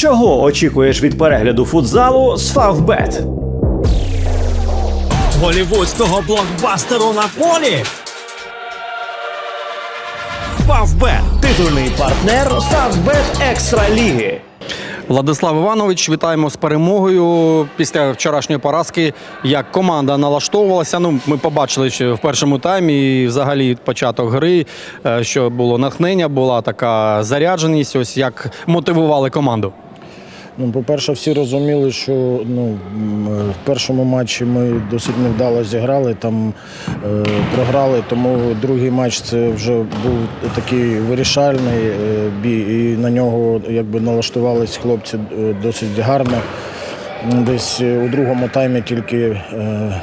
Чого очікуєш від перегляду футзалу з Фавбет? голівудського блокбастеру на полі. Фавбет Титульний партнер Фавбет Екстра Ліги. Владислав Іванович, вітаємо з перемогою після вчорашньої поразки. Як команда налаштовувалася. Ну, ми побачили ще в першому таймі і взагалі початок гри, е, що було натхнення, була така зарядженість. Ось як мотивували команду. Ну, по-перше, всі розуміли, що ну, е, в першому матчі ми досить невдало зіграли, там е, програли, тому другий матч це вже був такий вирішальний е, бій, і на нього якби налаштувались хлопці е, досить гарно. Десь е, у другому таймі тільки е,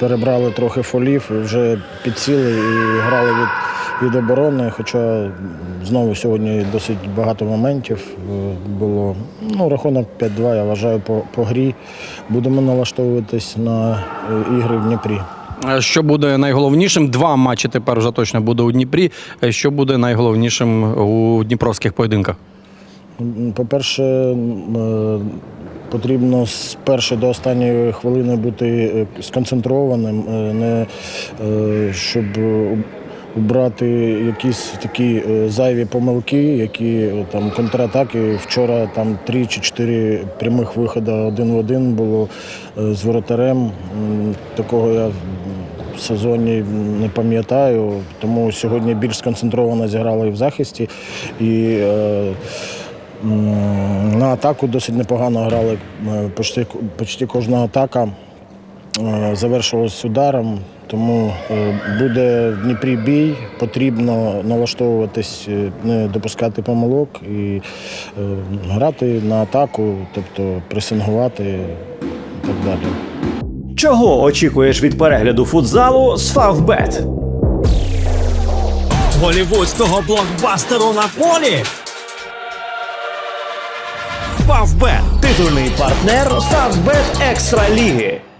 перебрали трохи фолів, вже підсіли і грали від, від оборони. Хоча знову сьогодні досить багато моментів е, було. Ну, рахунок 5-2, я вважаю, по, по грі. Будемо налаштовуватись на е, ігри в Дніпрі. Е, Що буде найголовнішим? Два матчі тепер вже точно буде у Дніпрі. Що буде найголовнішим у дніпровських поєдинках? По-перше, потрібно з першої до останньої хвилини бути сконцентрованим, не щоб убрати якісь такі е, зайві помилки, які е, там контратаки. Вчора там три чи чотири прямих виходи один в один було е, з воротарем. Такого я в сезоні не пам'ятаю, тому сьогодні більш сконцентровано зіграли і в захисті. І на атаку досить непогано грали. Почти, почти кожна атака завершилась ударом. Тому е, буде в Дніпрі бій, потрібно налаштовуватись, е, не допускати помилок і е, грати на атаку, тобто пресингувати і так далі. Чого очікуєш від перегляду футзалу з Фавбет? голівудського блокбастеру на полі. Фавбет Титульний партнер Фавбет Екстра Ліги.